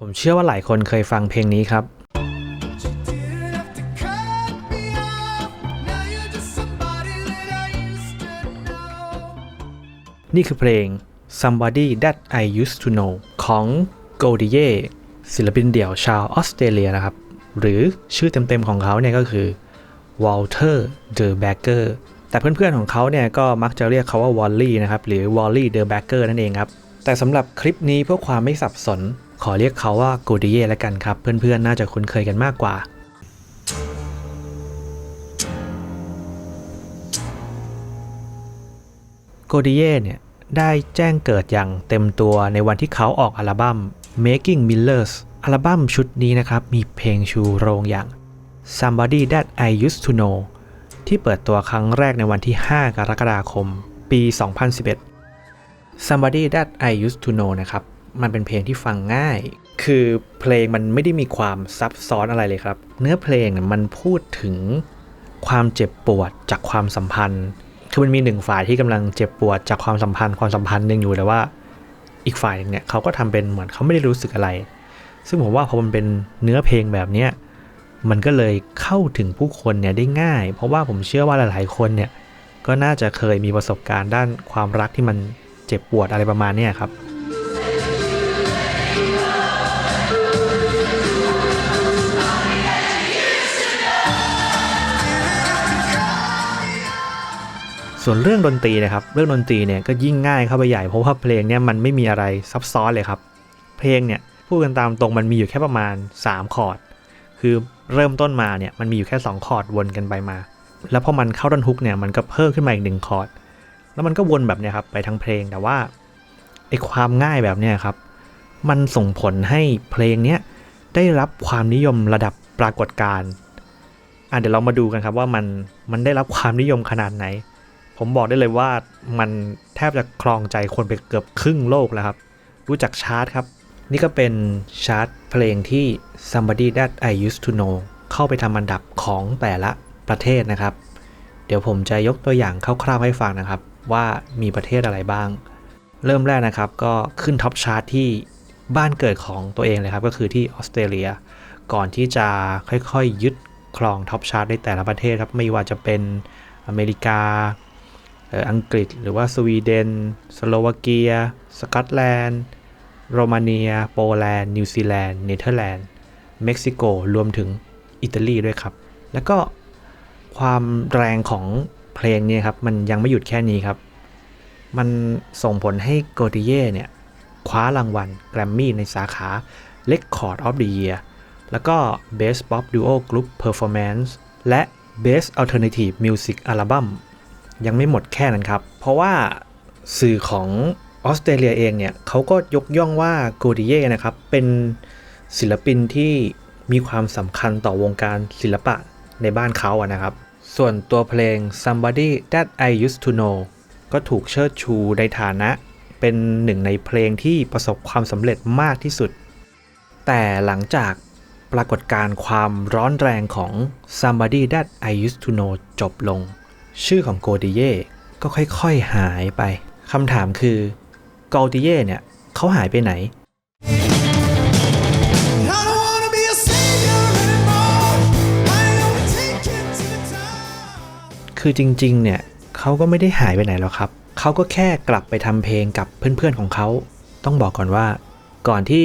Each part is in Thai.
ผมเชื่อว่าหลายคนเคยฟังเพลงนี้ครับ นี่คือเพลง Somebody That I Used to Know ของ g o d i e ศิลปินเดี่ยวชาวออสเตรเลียนะครับ หรือชื่อเต็มๆของเขาเนี่ยก็คือ Walter de Backer แต่เพื่อนๆของเขาเนี่ยก็มักจะเรียกเขาว่า Wally นะครับ หรือ Wally de Backer นั่นเองครับ แต่สำหรับคลิปนี้เพื่อความไม่สับสน ขอเรียกเขาว่า g o d i e แล้วกันครับ เพื่อนๆ น่าจะคุ้นเคยกันมากกว่า โกดิเย่เนี่ยได้แจ้งเกิดอย่างเต็มตัวในวันที่เขาออกอัลบั้ม Making Millers อัลบั้มชุดนี้นะครับ มีเพลงชูโรงอย่าง Somebody That I Used to Know ที่เปิดตัวครั้งแรกในวันที่ 5 กรกฎาคม ปี 2011 Somebody That I Used to Know นะครับ มันเป็นเพลงที่ฟังง่าย คือเพลงมันไม่ได้มีความซับซ้อนอะไรเลยครับ เนื้อเพลงเนี่ยมันพูดถึงความเจ็บปวดจากความสัมพันธ์ คือมันมีหนึ่งฝ่ายที่กำลังเจ็บปวดจากความสัมพันธ์ความสัมพันธ์หนึ่งอยู่แต่ว่า อีกฝ่ายหนึงเนี่ยเขาก็ทำเป็นเหมือนเขาไม่ได้รู้สึกอะไร ซึ่งผมว่าพอมันเป็นเนื้อเพลงแบบเนี้ยมันก็เลยเข้าถึงผู้คนเนี่ยได้ง่าย เพราะว่าผมเชื่อว่าหลายๆคนเนี่ยก็น่าจะเคยมีประสบการณ์ด้านความรักที่มันเจ็บปวดอะไรประมาณนี้ครับ ส่วนเรื่องดนตรีนะครับ เรื่องดนตรีเนี่ยก็ยิ่งง่ายเข้าไปใหญ่เพราะว่าเพลงเนี่ยมันไม่มีอะไรซับซ้อนเลยครับ เพลงเนี่ยพูดกันตามตรงมันมีอยู่แค่ประมาณ 3 คอร์ด คือเริ่มต้นมาเนี่ยมันมีอยู่แค่ 2 คอร์ดวนกันไปมา แล้วพอมันเข้าดนฮุกเนี่ยมันก็เพิ่มขึ้นมาอีกหนึ่งคอร์ด แล้วมันก็วนแบบเนี้ยครับไปทั้งเพลง แต่ว่าไอความง่ายแบบเนี้ยครับ มันส่งผลให้เพลงเนี้ยได้รับความนิยมระดับปรากฏการณ์อะเดี๋ยวเรามาดูกันครับว่ามันมันได้รับความนิยมขนาดไหน ผมบอกได้เลยว่ามันแทบจะครองใจคนไปเกือบครึ่งโลกแล้วครับ รู้จักชาร์ตครับ นี่ก็เป็นชาร์ตเพลงที่ somebody that I used to know เข้าไปทำอันดับของแต่ละประเทศนะครับ เดี๋ยวผมจะยกตัวอย่างคร่าวๆให้ฟังนะครับ ว่ามีประเทศอะไรบ้าง เริ่มแรกนะครับก็ขึ้นท็อปชาร์ตที่บ้านเกิดของตัวเองเลยครับ ก็คือที่ออสเตรเลีย ก่อนที่จะค่อยๆยึดครองท็อปชาร์ตในแต่ละประเทศครับ ไม่ว่าจะเป็นอเมริกา อังกฤษ หรือว่าสวีเดน สโลวาเกีย สกอตแลนด์ โรมาเนีย โปแลนด์ นิวซีแลนด์ เนเธอร์แลนด์ เม็กซิโก รวมถึงอิตาลีด้วยครับ แล้วก็ความแรงของเพลงนี้ครับ มันยังไม่หยุดแค่นี้ครับ มันส่งผลให้โกดิเย่เนี่ยคว้ารางวัลแกรมมี่ในสาขา Record of the Year แล้วก็ Best Pop Duo Group Performance และ Best Alternative Music Album ยังไม่หมดแค่นั้นครับ เพราะว่าสื่อของออสเตรเลียเองเนี่ยเขาก็ยกย่องว่าโกดิเย่นะครับ เป็นศิลปินที่มีความสำคัญต่อวงการศิลปะในบ้านเขาอะนะครับ ส่วนตัวเพลง Somebody That I Used to Know ก็ถูกเชิดชูในฐานะเป็นหนึ่งในเพลงที่ประสบความสำเร็จมากที่สุด แต่หลังจากปรากฏการณ์ความร้อนแรงของ Somebody That I Used to Know จบลง ชื่อของโกดิเย่ก็ค่อยๆหายไปคำถามคือโกดิเย่เนี่ยเขาหายไปไหน I don't wanna be a savior anymore. I only take it to the top. คือจริงๆ เนี่ยเขาก็ไม่ได้หายไปไหนหรอกครับ เขาก็แค่กลับไปทำเพลงกับเพื่อนๆของเขา ต้องบอกก่อนว่า ก่อนที่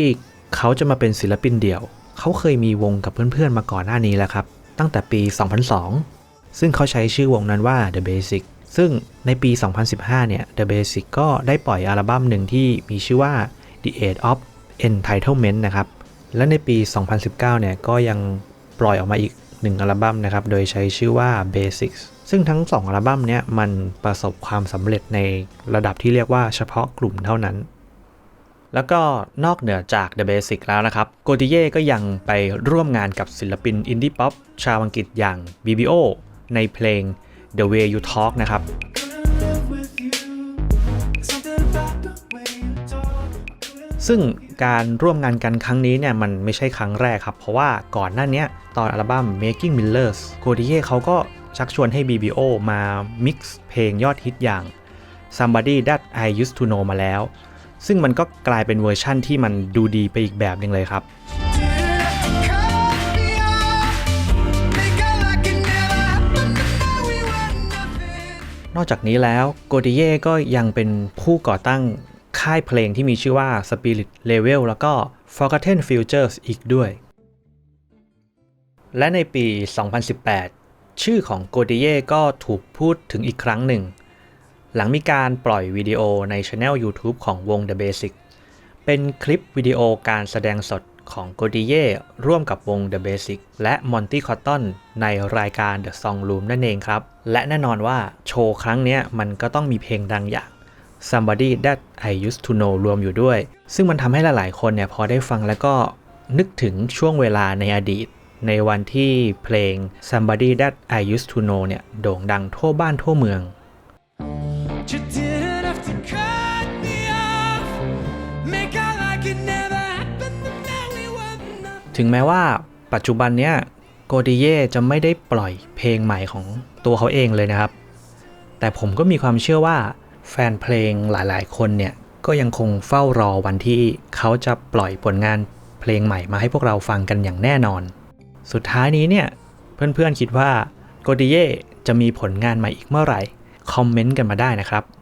เขาจะมาเป็นศิลปินเดี่ยว เขาเคยมีวงกับเพื่อนๆมาก่อนหน้านี้แล้วครับ ตั้งแต่ปี 2002 ซึ่งเขาใช้ชื่อวงนั้นว่า The Basic ซึ่งในปี 2015 เนี่ย The Basic ก็ได้ปล่อยอัลบั้มหนึ่งที่มีชื่อว่า The Age of Entitlement นะครับ และในปี 2019 เนี่ย ก็ยังปล่อยออกมาอีกหนึ่งอัลบั้มนะครับ โดยใช้ชื่อว่า Basics ซึ่งทั้ง 2 อัลบั้มเนี้ยมันประสบความสำเร็จในระดับที่เรียกว่าเฉพาะกลุ่มเท่านั้น แล้วก็นอกเหนือจาก The Basic แล้วนะครับ โกดิเย่ก็ยังไปร่วมงานกับศิลปินอินดี้ป๊อปชาวอังกฤษอย่าง BBO ในเพลง The Way You Talk นะครับซึ่งการร่วมงานกันครั้งนี้เนี่ยมันไม่ใช่ครั้งแรกครับ เพราะว่าก่อนหน้าเนี้ยตอนอัลบั้ม Making Millers โกดิเย่เขาก็ชักชวนให้ BBO มา mix เพลงยอดฮิตอย่าง Somebody That I Used to Know มาแล้ว ซึ่งมันก็กลายเป็นเวอร์ชั่นที่มันดูดีไปอีกแบบหนึ่งเลยครับ นอกจากนี้แล้วโกดิเย่ก็ยังเป็นผู้ก่อตั้งค่ายเพลงที่มีชื่อว่า Spirit Level แล้วก็ Forgotten Futures อีกด้วย และในปี 2018 ชื่อของโกดิเย่ก็ถูกพูดถึงอีกครั้งหนึ่ง หลังมีการปล่อยวิดีโอในช anel YouTube ของวง The Basic เป็นคลิปวิดีโอการแสดงสด ของโกดิเย่ร่วมกับวง The Basic และ Monty Cotton ในรายการ The Song Room นั่นเองครับ และแน่นอนว่าโชว์ครั้งนี้มันก็ต้องมีเพลงดังอย่าง Somebody That I Used to Know รวมอยู่ด้วย ซึ่งมันทำให้หลายๆ คนเนี่ยพอได้ฟังแล้วก็นึกถึงช่วงเวลาในอดีต ในวันที่เพลง Somebody That I Used to Know เนี่ยโด่งดังทั่วบ้านทั่วเมือง ถึงแม้ว่าปัจจุบันเนี้ยโกดิเย่จะไม่ได้ปล่อยเพลงใหม่ของตัวเขาเองเลยนะครับ แต่ผมก็มีความเชื่อว่าแฟนเพลงหลายๆ คนเนี่ยก็ยังคงเฝ้ารอวันที่เขาจะปล่อยผลงานเพลงใหม่มาให้พวกเราฟังกันอย่างแน่นอน สุดท้ายนี้เนี่ยเพื่อนๆคิดว่าโกดิเย่จะมีผลงานใหม่อีกเมื่อไหร่ คอมเมนต์กันมาได้นะครับ